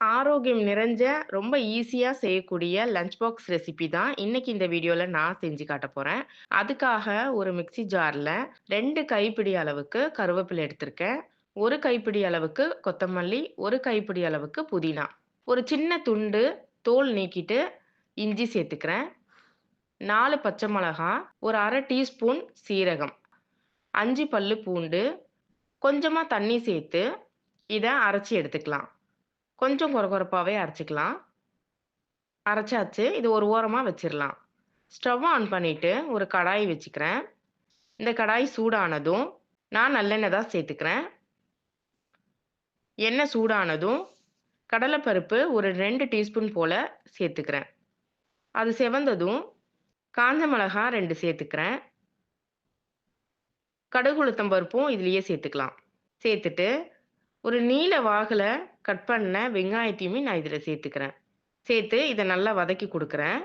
ஆரோக்கியம் நிறைஞ்ச, ரொம்ப ஈஸியாக செய்யக்கூடிய லஞ்ச் பாக்ஸ் ரெசிபி தான் இன்னைக்கு இந்த வீடியோவில் நான் செஞ்சு காட்ட போகிறேன் அதுக்காக ஒரு மிக்சி ஜாரில் ரெண்டு கைப்பிடி அளவுக்கு கருவேப்பிலை எடுத்திருக்கேன். ஒரு கைப்பிடி அளவுக்கு கொத்தமல்லி, ஒரு கைப்பிடி அளவுக்கு புதினா. ஒரு சின்ன துண்டு தோல் நீக்கிட்டு இஞ்சி சேர்த்துக்கிறேன். நாலு பச்சை மிளகா, ஒரு அரை டீஸ்பூன் சீரகம், அஞ்சு பல்லு பூண்டு, கொஞ்சமாக தண்ணி சேர்த்து இதை அரைச்சி எடுத்துக்கலாம். கொஞ்சம் கொரகொரப்பாவே அரைச்சிக்கலாம் அரைச்சாச்சு. இது ஒரு ஓரமாக வச்சிடலாம் ஸ்டவ் ஆன் பண்ணிவிட்டு ஒரு கடாய் வச்சுக்கிறேன். இந்த கடாய் சூடானதும் நான் நல்லெண்ணெய் தான் சேர்த்துக்கிறேன். எண்ணெய் சூடானதும் கடலைப்பருப்பு ஒரு ரெண்டு டீஸ்பூன் போல் சேர்த்துக்கிறேன். அது செவந்ததும் காஞ்ச மிளகா ரெண்டு சேர்த்துக்கிறேன். கடுகுளுத்தம் பருப்பும் இதுலேயே சேர்த்துக்கலாம். சேர்த்துட்டு ஒரு நீல வாகலை கட் பண்ண வெங்காயத்தையுமே நான் இதில் சேர்த்துக்கிறேன். சேர்த்து இதை நல்லா வதக்கி கொடுக்குறேன்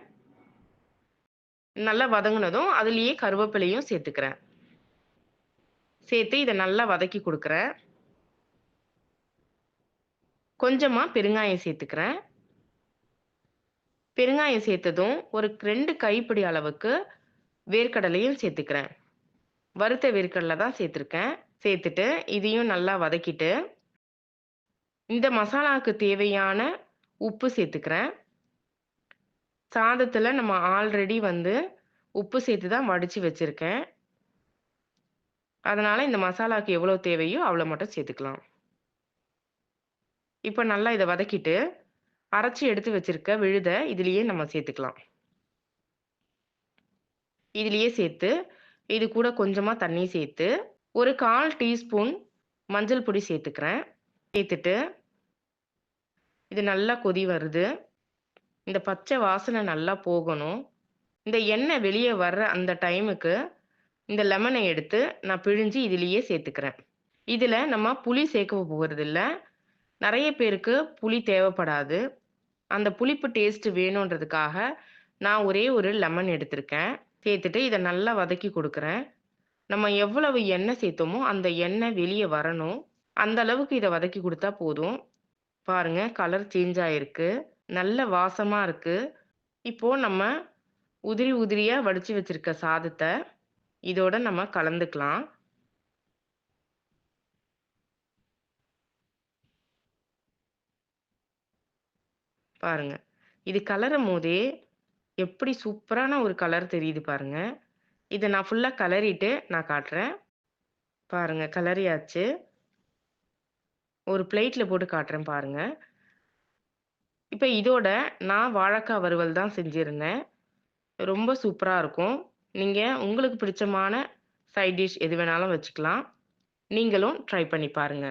நல்லா வதங்கினதும் அதுலேயே கருவேப்பிலையும் சேர்த்துக்கிறேன். சேர்த்து இதை நல்லா வதக்கி கொடுக்குறேன் கொஞ்சமாக பெருங்காயம் சேர்த்துக்கிறேன். பெருங்காயம் சேர்த்ததும் ஒரு ரெண்டு கைப்பிடி அளவுக்கு வேர்க்கடலையும் சேர்த்துக்கிறேன். வறுத்த வேர்க்கடலை தான் சேர்த்துருக்கேன். சேர்த்துட்டு இதையும் நல்லா வதக்கிட்டு இந்த மசாலாவுக்கு தேவையான உப்பு சேர்த்துக்கிறேன். சாதத்தில் நம்ம ஆல்ரெடி வந்து உப்பு சேர்த்து தான் வடித்து வச்சுருக்கேன் அதனால் இந்த மசாலாவுக்கு எவ்வளோ தேவையோ அவ்வளோ மட்டும் சேர்த்துக்கலாம். இப்போ நல்லா இதை வதக்கிட்டு அரைச்சி எடுத்து வச்சிருக்க விழுத இதுலேயே நம்ம சேர்த்துக்கலாம். இதுலேயே சேர்த்து இது கூட கொஞ்சமாக தண்ணி சேர்த்து ஒரு 1/4 டீஸ்பூன் மஞ்சள் பொடி சேர்த்துக்கிறேன். சேர்த்துட்டு இது நல்லா கொதி வருது. இந்த பச்சை வாசனை நல்லா போகணும். இந்த எண்ணெய் வெளியே வர்ற அந்த டைமுக்கு இந்த லெமனை எடுத்து நான் பிழிஞ்சு இதுலேயே சேர்த்துக்கிறேன். இதில் நம்ம புளி சேர்க்க போகிறதில்ல நிறைய பேருக்கு புளி தேவைப்படாது. அந்த புளிப்பு டேஸ்ட் வேணுன்றதுக்காக நான் ஒரே ஒரு லெமன் எடுத்திருக்கேன். சேர்த்துட்டு இதை நல்லா வதக்கி கொடுக்குறேன் நம்ம எவ்வளவு எண்ணெய் சேர்த்தோமோ அந்த எண்ணெய் வெளியே வரணும். அந்த அளவுக்கு இதை வதக்கி கொடுத்தா போதும். பாருங்க கலர் சேஞ்ச் ஆயிருக்கு. நல்ல வாசமா இருக்கு. இப்போ நம்ம உதிரி உதிரியா வடிச்சு வச்சிருக்க சாதத்தை இதோட நம்ம கலந்துக்கலாம். பாருங்க. இது கலரும்போதே எப்படி சூப்பரான ஒரு கலர் தெரியுது பாருங்க. இதை நான் ஃபுல்லாக கலரிட்டு நான் காட்டுறேன். பாருங்க கலறியாச்சு. ஒரு பிளேட்டில் போட்டு காட்டுறேன் பாருங்க. இப்போ இதோட நான் வாழைக்காய் வறுவல் தான் செஞ்சுருந்தேன் ரொம்ப சூப்பராக இருக்கும். நீங்கள் உங்களுக்கு பிடிச்சமான சைட் டிஷ் எது வேணாலும் வச்சுக்கலாம். நீங்களும் ட்ரை பண்ணி பாருங்கள்